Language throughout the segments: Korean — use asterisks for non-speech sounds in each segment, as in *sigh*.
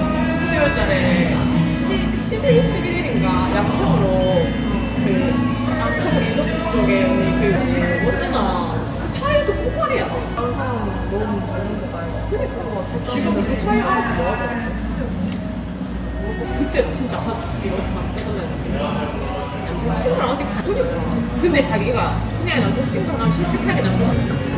아 10월 달에 11일, 11일인가? 양평으로 그 양평 리조트 쪽에 그 어쩌나 그 폭발이야. 다른 사람은 너무 다른 거 봐요. 그러니까 지금 그 차에 알아서 뭐하고 그때 진짜 가족들이 어디 가서 떠났는데 양평 친구랑 어디 가더니까. 근데 자기가 그냥 남자 친구랑 솔직하게 남자 생생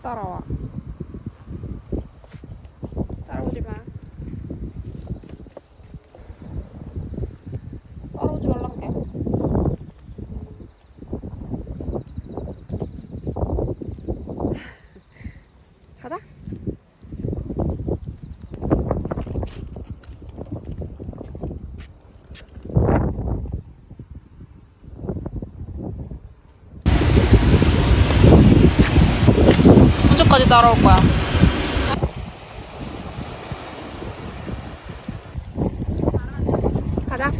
따라와 따라오지 마 따라오지 말란게 가자 언제까지 따라올 거야? 가자.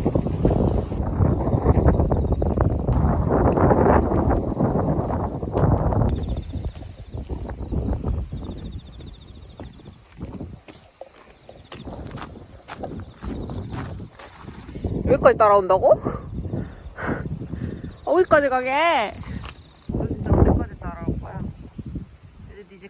여기까지 따라온다고? *laughs* 어디까지 가게? 너 진짜 어디까지 따라올 거야? 이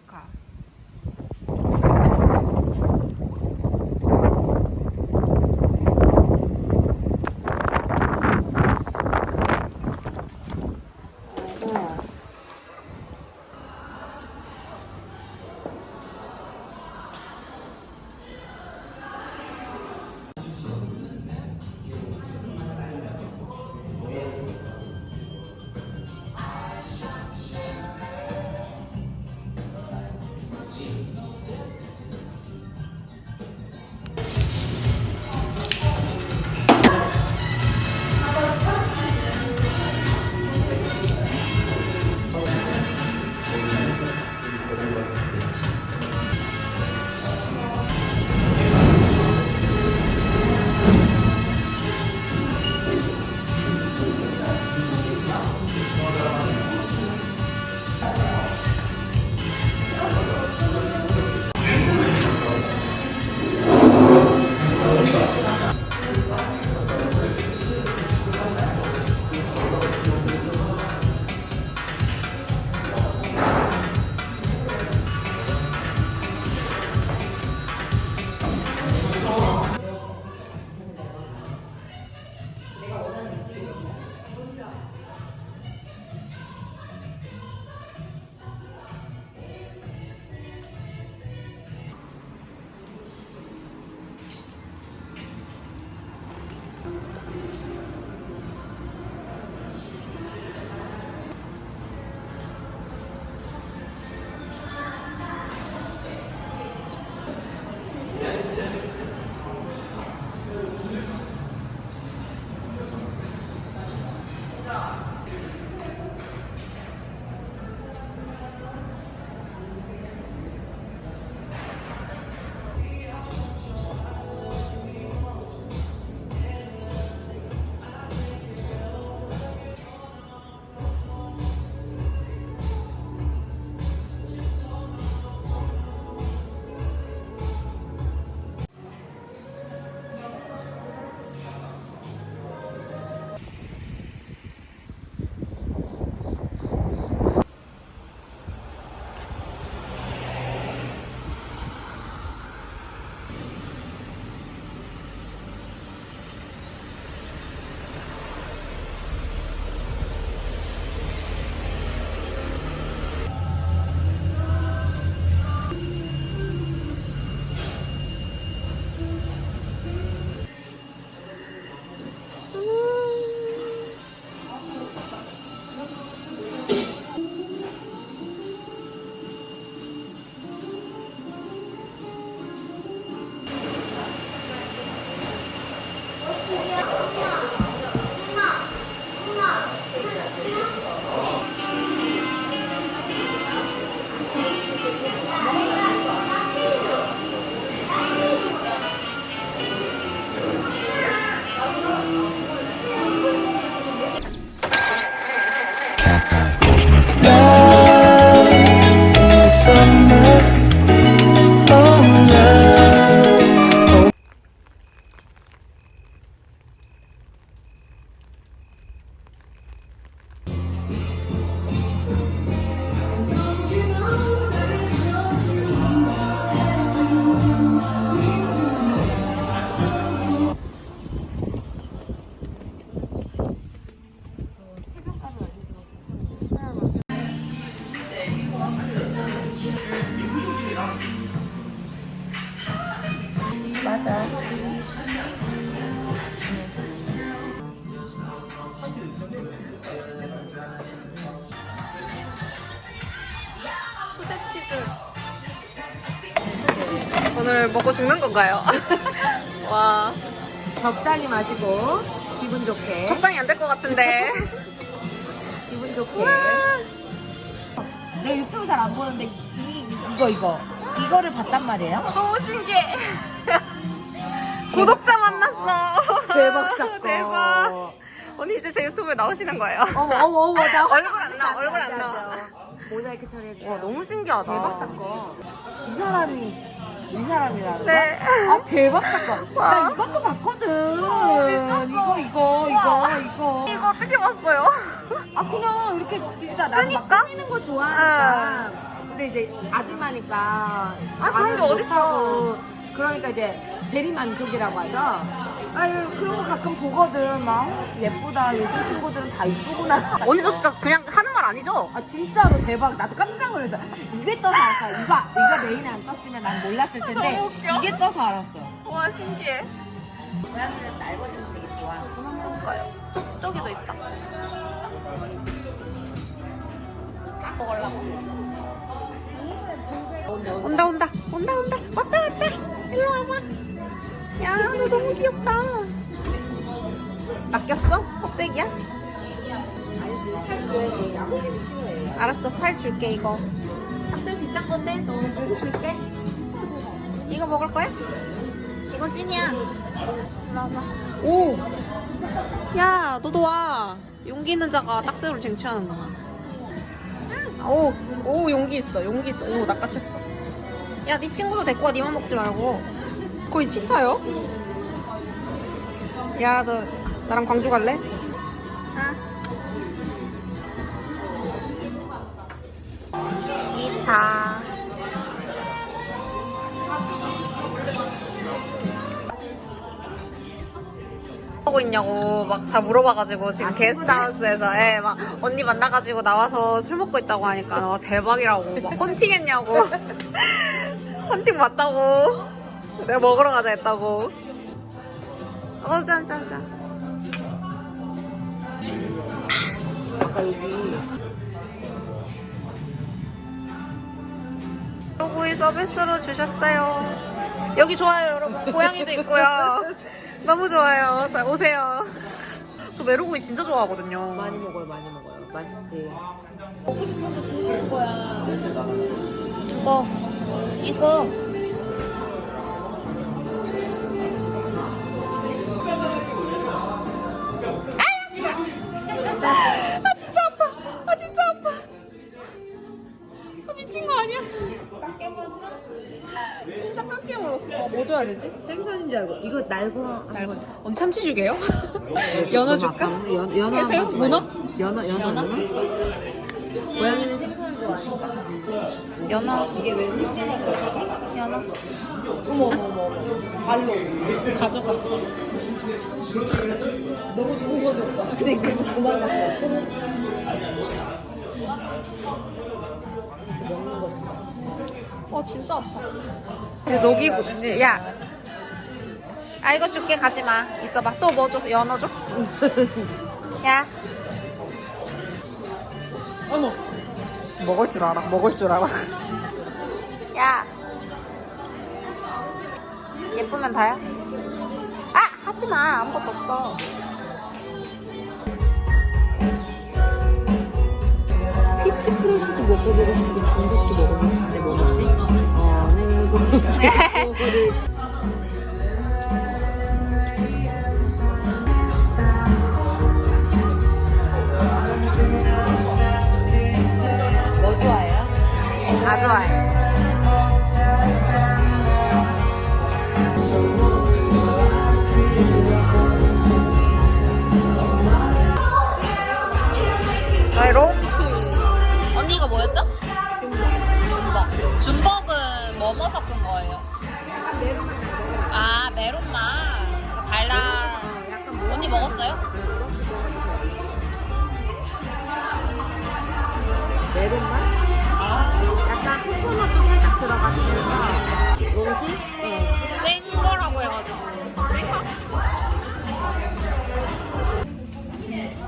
건가요? *laughs* 와, 적당히 마시고 기분 좋게 적당히 안 될 것 같은데. *laughs* 기분 좋게 내 유튜브 잘 안 보는데 이, 이거 이거 이거를 봤단 말이에요? 너무 신기해. 구독자 만났어. 대박 *laughs* 사건 대박. 언니 이제 제 유튜브에 나오시는 거예요. 어머 어머 어머 나 얼굴 안 나, 얼굴 안 나. 모자이크 처리해주세요 와 너무 신기하다. 대박 사건 이 사람이 이 사람이라는 네. 거야? 아 대박 사건 와. 나 이것도 봤거든. 이거 이거 이거 이거 이거 어떻게 봤어요? 아 그냥 이렇게 진짜 나는 막 그니까? 꾸미는 거 좋아하니까 근데 이제 아줌마니까 아, 그런 게 어딨어. 그러니까 이제 대리만족이라고 하죠 아유 그런 거 가끔 보거든 막 예쁘다 요즘 친구들은 다 이쁘구나 *laughs* 언니 저 진짜 그냥 하는 말 아니죠? 아 진짜로 대박 나도 깜짝 놀랐어 이게 떠서 알았어 이거 이거 메인에 안 떴으면 난 몰랐을 텐데 너무 웃겨. 이게 떠서 알았어 와 신기해. 고양이는 날거지는 되게 좋아 볼까요? 저, 저기도 있다. 먹으려고. 온다 온다 온다 온다 왔다 왔다 일로 와봐. 야 너 너무 귀엽다. 낚였어? 껍데기야? 알았어 살 줄게 이거. 상대 비싼 건데 너 주고 줄게 이거 먹을 거야? 이건 찐이야. 와봐. 오. 야, 너도 와. 용기 있는 자가 딱새우를 쟁취하는구나. 오, 오, 용기 있어. 용기 있어. 오, 낚아챘어. 야, 네 친구도 데리고 와. 니만 먹지 말고. 거의 치타요? 야, 너 나랑 광주 갈래? 아. 2차. 하고 있냐고 막 다 물어봐가지고 지금 아, 게스트하우스에서 예, 막 언니 만나가지고 나와서 술 먹고 있다고 하니까 와, 대박이라고 막 헌팅했냐고 *laughs* 헌팅 맞다고 내가 먹으러 가자 했다고. 어 짠 짠 짠. 아까 여기 소구이 서비스로 주셨어요. 여기 좋아요 여러분. 고양이도 있고요. *laughs* 너무 좋아요. 자, 오세요. 저 메로구이 진짜 좋아하거든요. 많이 먹어요 많이 먹어요. 맛있지. 이거 이거 거 아니야 진짜 깎게 물었어 아, 뭐 줘야 되지? 생선인 줄 알고 이거 날고 날고 언니 참치 주게요? 연어 줄까? 연, 연어 해서요? 한번 문어? 줘요. 연어 연어 연어? 연어 고양이는 생선을 좋아하니까 연어 이게 왜 생선이 들어가? 연어 어머 어머 어머 어머 발로 가져갔어 너무 좋은 거 줬어 근데 그거 도망갔어 어 진짜 아파. 녹이고 야. 아 이거 줄게 가지 마. 있어봐. 또 뭐 줘? 연어 줘? *laughs* 야. 어머 먹을 줄 알아. 먹을 줄 알아. *laughs* 야. 예쁘면 다야? 아 하지 마. 아무것도 없어. 피치 크래쉬도 먹어보고 싶고 중국도 먹어보고 싶은데 곳을 뭐 좋아해요? 다 좋아해. 저희 롱티. 언니 이거 뭐였죠? 중국 준벅. 준벅은 뭐 뭐 섞은 거예요? 아, 메론만 아 메론맛 달랑 약간 뭐 언니 먹었어요? 메론맛? 아 약간 코코넛도 살짝 들어갔으니까 롱티? 센 거라고 해가지고 센 거?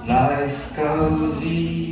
Life goes.